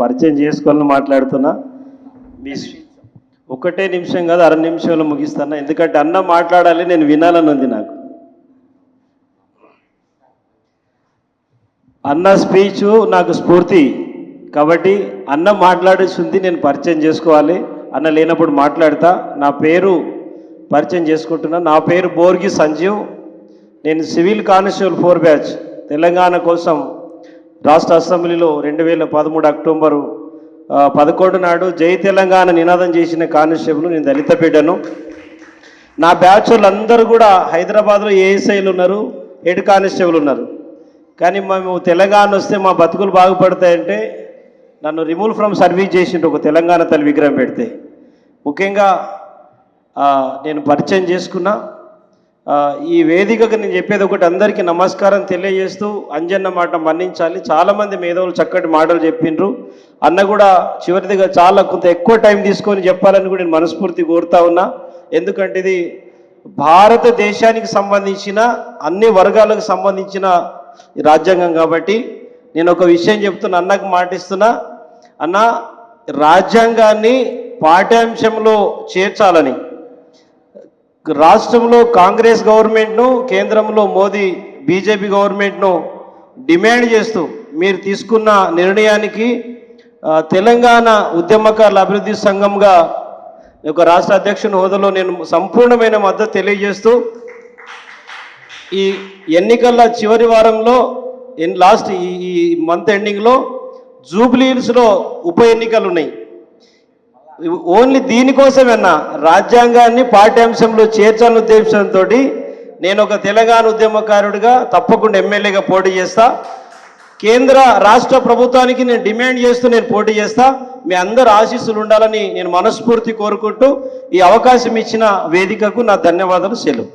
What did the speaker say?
పరిచయం చేసుకోవాలని మాట్లాడుతున్నా. మీ ఒకటే నిమిషం కాదు అర నిమిషంలో ముగిస్తాను. ఎందుకంటే అన్న మాట్లాడాలి నేను వినాలని ఉంది నాకు. అన్న స్పీచ్ నాకు స్ఫూర్తి. కాబట్టి అన్న మాట్లాడేసింది నేను పరిచయం చేసుకోవాలి. అన్న లేనప్పుడు మాట్లాడతా. నా పేరు పరిచయం చేసుకుంటున్నా. నా పేరు బోర్గి సంజీవ్. నేను civil constable four batch. Telangana కోసం రాష్ట్ర అసెంబ్లీలో రెండు వేల పదమూడు అక్టోబరు పదకొండు నాడు జై తెలంగాణ నినాదం చేసిన కానిస్టేబుల్ నేను దళిత బిడ్డను నా బ్యాచ్లు అందరూ కూడా హైదరాబాద్లో ఏఎస్ఐలు ఉన్నారు హెడ్ కానిస్టేబుల్ ఉన్నారు. కానీ మేము తెలంగాణ వస్తే మా బతుకులు బాగుపడతాయంటే నన్ను రిమూవ్ ఫ్రమ్ సర్వీస్ చేసిండు ఒక తెలంగాణ తల్లి విగ్రహం పెడితే. ముఖ్యంగా నేను పరిచయం చేసుకున్నా. ఈ వేదికకు నేను చెప్పేది ఒకటి అందరికీ నమస్కారం తెలియజేస్తూ అంజన్న మాట మన్నించాలి. చాలామంది మేధవులు చక్కటి మాటలు చెప్పిండ్రు. అన్న కూడా చివరిదిగా చాలా కొంత ఎక్కువ టైం తీసుకొని చెప్పాలని కూడా నేను మనస్ఫూర్తి కోరుతా ఉన్నా. ఎందుకంటే ఇది భారతదేశానికి సంబంధించిన అన్ని వర్గాలకు సంబంధించిన రాజ్యాంగం కాబట్టి నేను ఒక విషయం చెప్తున్నా అన్నకు మాటిస్తున్నా అన్న రాజ్యాంగాన్ని పాఠ్యాంశంలో చేర్చాలని రాష్ట్రంలో కాంగ్రెస్ గవర్నమెంట్ను కేంద్రంలో మోదీ బీజేపీ గవర్నమెంట్ను డిమాండ్ చేస్తూ మీరు తీసుకున్న నిర్ణయానికి తెలంగాణ ఉద్యమకారుల అభివృద్ధి సంఘంగా ఒక రాష్ట్ర అధ్యక్షుని హోదాలో నేను సంపూర్ణమైన మద్దతు తెలియజేస్తూ ఈ ఎన్నికల చివరి వారంలో ఎన్ లాస్ట్ ఈ ఈ మంత్ ఎండింగ్లో జూబ్లీ హిల్స్లో ఉప ఎన్నికలు ఉన్నాయి. ఓన్లీ దీనికోసమేనా? రాజ్యాంగాన్ని పాఠ్యాంశంలో చేర్చాలని ఉద్దేశంతో నేను ఒక తెలంగాణ ఉద్యమకారుడిగా తప్పకుండా ఎమ్మెల్యేగా పోటీ చేస్తా. కేంద్ర రాష్ట్ర ప్రభుత్వానికి నేను డిమాండ్ చేస్తూ నేను పోటీ చేస్తా. మీ అందరు ఆశీస్సులు ఉండాలని నేను మనస్ఫూర్తి కోరుకుంటూ ఈ అవకాశం ఇచ్చిన వేదికకు నా ధన్యవాదాలు సెలవు.